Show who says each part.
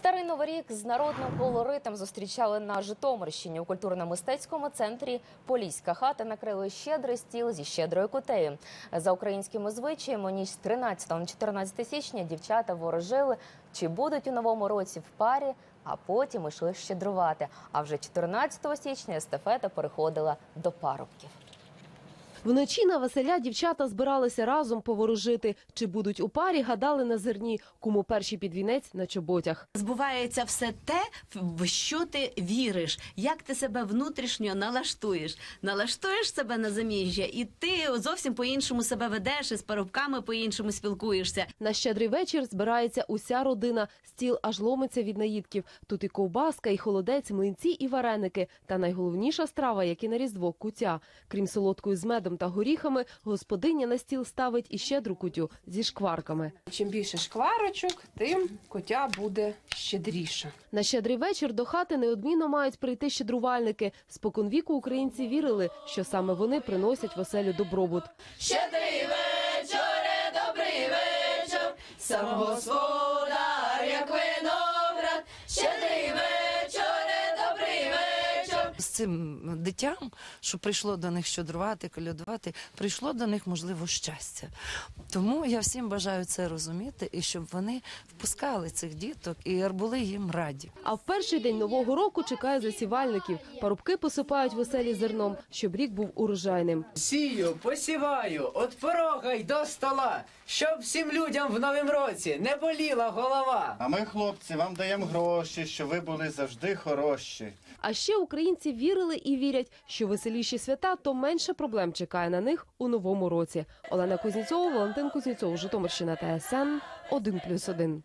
Speaker 1: Старий новий рік з народним колоритом зустрічали на Житомирщині у культурно-мистецькому центрі Поліська хата накрили щедрий стіл зі щедрою кутею. За українськими звичаями ніч з 13 на 14 січня дівчата ворожили, чи будуть у новому році в парі, а потім йшли щедрувати. А вже 14 січня естафета переходила до парубків.
Speaker 2: Вночі на веселя дівчата збиралися разом поворожити. Чи будуть у парі, гадали на зерні, кому перший під вінець на чоботях.
Speaker 3: Збувається все те, в що ти віриш, як ти себе внутрішньо налаштуєш. Налаштуєш себе на заміжжя, і ти зовсім по-іншому себе ведеш, і з парубками по-іншому спілкуєшся.
Speaker 2: На щедрий вечір збирається уся родина. Стіл аж ломиться від наїдків. Тут і ковбаска, і холодець, млинці, і вареники. Та найголовніша страва, як і на різдво, кутя. Крім солодкої з медом та горіхами, господиня на стіл ставить і щедру кутю зі шкварками.
Speaker 4: Чим більше шкварочок, тим котя буде щедріша.
Speaker 2: На щедрий вечір до хати неодмінно мають прийти щедрувальники. Споконвіку українці вірили, що саме вони приносять в оселю добробут.
Speaker 3: Щедрий вечоре, добрий вечір, сам господар,
Speaker 5: цим дитям, що прийшло до них щедрувати, колядувати, прийшло до них можливо щастя. Тому я всім бажаю це розуміти і щоб вони впускали цих діток і були їм раді.
Speaker 2: А в перший день нового року чекає засівальників. Парубки посипають веселі зерном, щоб рік був урожайним.
Speaker 6: Сію, посіваю, от порога й до стола, щоб всім людям в новім році не боліла голова.
Speaker 7: А ми, хлопці, вам даємо гроші, щоб ви були завжди хороші.
Speaker 2: А ще українці вірили і вірять, що веселіші свята, то менше проблем чекає на них у новому році. Олена Кузніцова, Валентин Кузніцов, Житомирщина ТСН 1+,1.